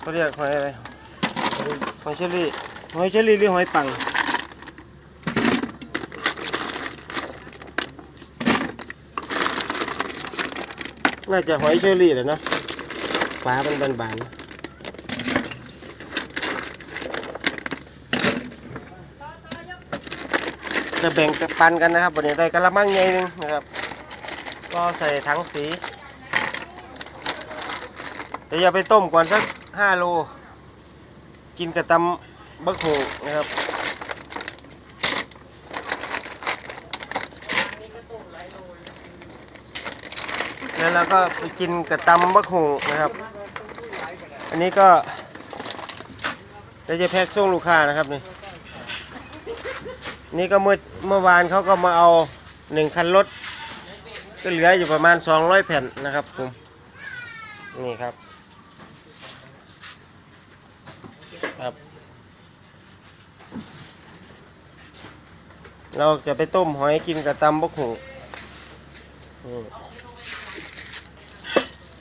เขาเรียกหอยอะไรหอยเชอรี่หอยเชอรี่หรือหอยปังน่าจะหอยเชอรี่แหละเนอะฝามันบานๆจะแบ่งปันกันนะครับวันนี้ได้กะละมังใหญ่หนึงนะครับ ก็ใส่ถังสี เดี๋ยวอย่าไปต้มก่อนสัก ห้าโล กินกระตำบักโขงนะครับแล้วเราก็ไปกินกระตำบักโขงนะครับ อันนี้ก็เดี๋ยวจะแพ็กส่งลูกค้านะครับนี่นี่ก็เมื่อเมื่อวานเขาก็มาเอาหนึ่งคันรถก็เหลืออยู่ประมาณ 200 แผ่นนะครับผมนี่ครับ เราจะไปต้มหอยกินกับตำบกหูนี่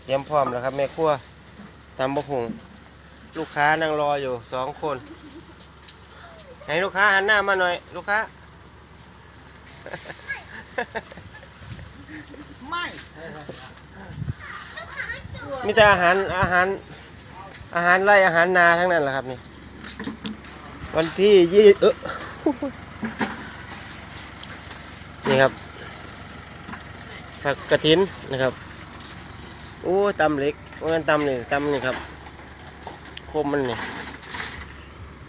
เตรียมพร้อมแล้วครับแม่ครัวตำบกหูลูกค้านั่งรออยู่สองคน ให้ลูกค้าหันหน้ามาหน่อย ลูกค้า ไม่มีแต่อาหารอาหาร อาหารไร่อาหารนาทั้งนั้นแหละครับนี่ วันที่ยี่เออ นี่ครับผักกระถินนะครับโอ้ตำเล็กมันตำนี่ตำนี่ครับคมมันนี่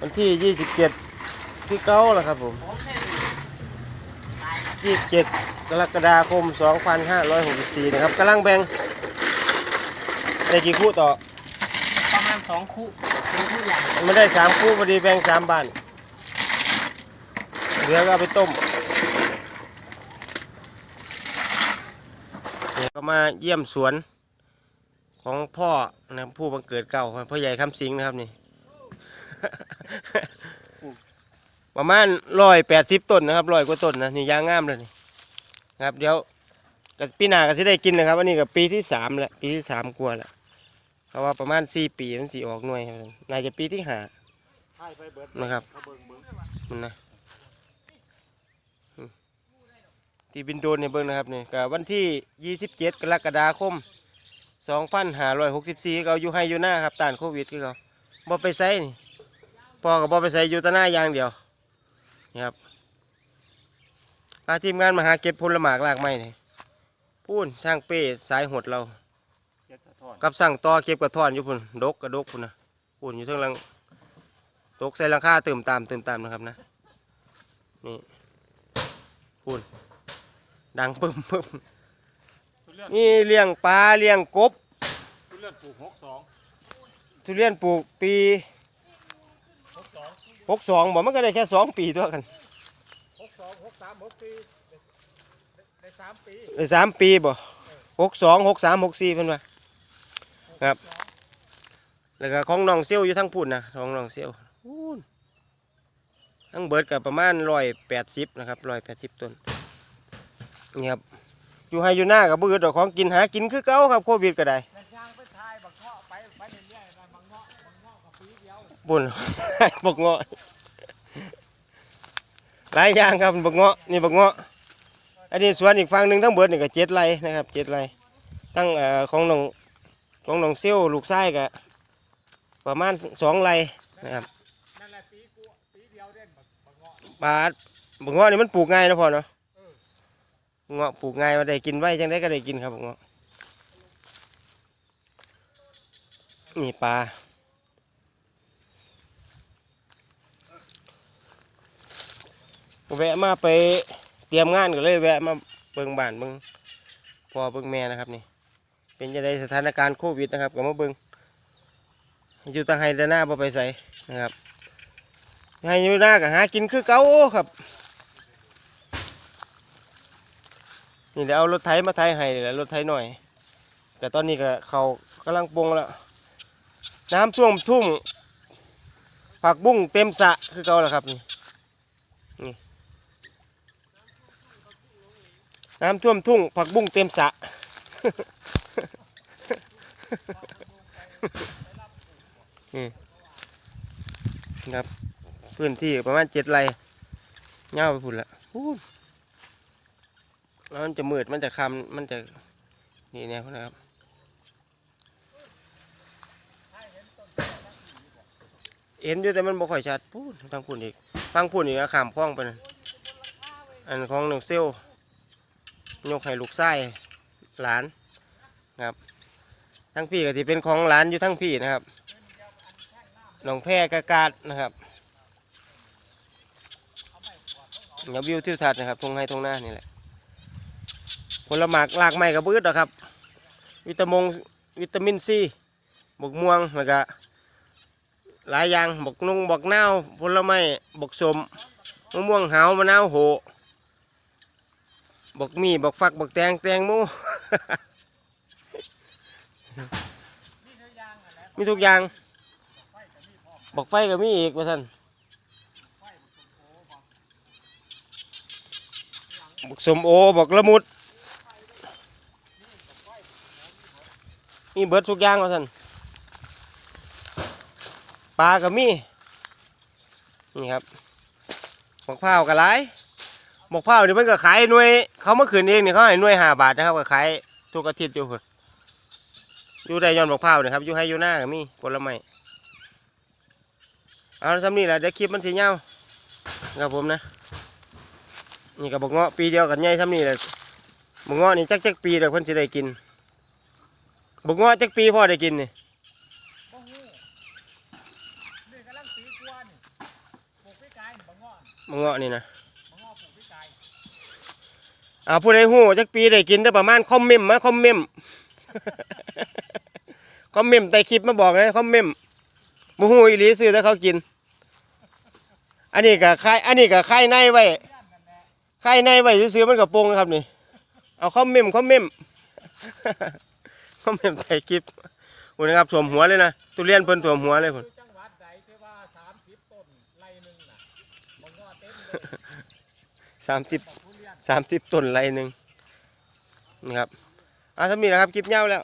วันที่ยี่สิบเจ็ดที่เก้าแล้วครับผมยี่สิบเจ็ดกรกฎาคมสองพันห้าร้อยหกสิบสี่นะครับกำลังแบ่งได้กี่คู่ต่อประมาณสองคู่เป็นคู่ใหญ่มันได้สามคู่พอดีแบ่งสามบานเหลือก็เอาไปต้มเนี่ย ก็มาเยี่ยมสวนของพ่อนะครับผู้บังเกิดเก่าพ่อใหญ่คำสิงนะครับนี่ ประมาณร้อยแปดสิบต้นนะครับร้อยกว่าต้นนะนี่ยางงามเลยนี่นะครับ เดี๋ยวกับปีหน้าก็จะได้กินนะครับอันนี้กับปีที่สามแล้วปีที่สามกว่าแล้วเพราะว่าประมาณสี่ปีมันสีออกหน่วยครับน่าจะปีที่ห้าใช่ไปเบิดนะครับเขาเบิ่งเบิ่งมันนะอืม ที่บินโดนเนี่ยเบิ่งนะครับนี่กับวันที่ยี่สิบเจ็ดกรกฎาคมสองพันห้าร้อยหกสิบสี่เขาอยู่ให้อยู่หน้าครับต้านโควิดคือเขาบ่ไปไซนี่พอกับบ่ไปไซอยู่แตะหน้าอย่างเดียวนี่ครับพาทีมงานมาหาเก็บผลหมากลากไม้นี่พูนช่างเป้สายหดเรา กับสั่งต่อเก็บกระท่อนอยู่พุ่นดกกระดกพุ่นนะพุ่นอยู่ทั้งหลังตกใส่หลังคาเติมตามเติมตามนะครับนะนี่พุ่น ดังปึ้มปึ้มทุเรียนนี่เลี้ยงปลาเลี้ยงกบ ทุเรียนปลูกหกสองทุเรียนปลูกปีหกสองหกสองบอกมันก็ได้แค่สองปีตัวกันหกสองหกสามหกสี่ได้ได้สามปีได้สามปีบ่หกสองหกสามหกสี่เพิ่นว่า ครับ แล้วก็ของน้องเซี่ยวอยู่ทั้งพุ่นนะของน้องเซี่ยวพูนทั้งเบิดกับประมาณร้อยแปดสิบนะครับร้อยแปดสิบต้น นี่ครับอยู่ให้อยู่หน้ากับเบืดดอกของกินหากินคือเก่าครับโควิดก็ได้เดินทางไปทายบักเงาะไปไปเรื่อยๆนะบักเงาะบักเงาะกับปีเดียวปุ่นบกเงาะหลายอย่างครับบกเงาะนี่บกเงาะอันนี้สวนอีกฝั่งหนึ่งทั้งเบิดนี่ก็เจ็ดไรนะครับเจ็ดไรตั้งเอ่อของน้องของน้องเซี่ยวลูกไส้ก็ประมาณสองไรนะครับนั่นแหละปีกูปีเดียวเด่นบักบักเงาะบาทบกเงาะนี่มันปลูกง่ายนะพ่อเนาะ เงาะปลูกง่ายมาได้กินไว้จังได้ก็ได้กินครับเงาะนี่ปลาแวะมาไปเตรียมงานก็เลยแวะมาเบิ่งบ้านเบิ่งพ่อเบิ่งแม่นะครับนี่ เป็นยังไงสถานการณ์โควิดนะครับก็มาเบิ่งอยู่ทางไฮเดน่าบ่ไปใส่นะครับให้อยู่หน้าก็หากินคือเก่าครับ นี่เดี๋ยวเอารถไถมาไถให้นี่แหละรถไถหน่อย แต่ตอนนี้ก็เขากำลังปรุงแล้ว น้ำท่วมทุ่งผักบุ้งเต็มสะคือเก่าแล้วครับนี่นี่น้ำท่วมทุ่งผักบุ้งเต็มสะ นี่ครับ พื้นที่ประมาณเจ็ดไร่เงาไปพุ่นละพูน แล้วมันจะมืดมันจะคำมันจะนี่เนี่ยนะครับเห็นอยู่แต่มันบ่ค่อยชัดพูดทางพุ่นอีกฟังพุ่นอีกอะขามคล้องไปนั่นอันของหนึ่งเซลลยกให้ลูกไส้หลานนะครับทั้งพี่ก็ที่เป็นของหลานอยู่ทั้งพี่นะครับหนองแพร่กากาดนะครับเดี๋ยววิวทิวทัศน์นะครับทงให้ทงหน้านี่แหละ ผลหมากลากไม้กับบืดหรอกครับ วิตามงวิตามินซีบกม่วงแล้วก็หลายอย่างบกนุ่งบกเน่าผลไม้บกสมมะม่วงหาวมะนาวโหบกมีบกฟักบกแตงแตงโมมีทุกอย่างบอกไฟก็มีอีกว่าท่านบอกสมโอบอกละมุด มีเบิดทุกอย่างว่าท่านปลาก็มีนี่ครับบอกพร้าก็หลายบอกพร้าวนี่มันก็ขายหน่วย เขามาขืนเองเนี่ยเขาให้หน่วยห้าบาทนะครับก็ขายทุกอาทิตย์อยู่อยู่ได้ย้อนบอกพร้าวนะครับอยู่ให้อยู่หน้าก็มีผลไม้เอาสำนี่แหละเดี๋ยวคลิปมันสีเงาครับผมนะ นี่กับบกเงาะปีเดียวกันใหญ่สำนี่แหละบกเงาะนี่จักจักปีเดี๋ยวเพิ่นสิได้กิน บอกเงาจักปีพ่อได้กินนี่บ่ฮู้นี่กำลังสีกวนปลูกพี่กายนี่บ่งอบกงาะนี่นะบ่งอปลูกพี่กายอ่าผู้ใดหู้จักปีได้กินได้ประมาณคอมเมมมาคอมเมมคอมเมมต์ใต้คลิปมาบอกนะคอมเมมต์บ่ฮู้อีหลีซื้อแต่เขากิน อันนี้ก็คายอันนี้ก็คายในไว้ย่านนั่นแหละไข่ในไว้ซื้อๆมันกับโปรงนะครับนี่เอาคอมเมมคอมเมม ต์คอมเมมต์ใส่คลิปคุณนะครับถ่วมหัวเลยนะทุเรียนเพิ่นถ่วมหัวเลยพุ่นอยู่จังหวัดใดที่ว่า30ต้นไร่หนึงน่ะบ่งอเต็มเลยสามสิบบอกทุเรียนสามสิบต้นไรหนึ่งนี่ครับเอาสำนีนะครับคลิปยาวแล้ว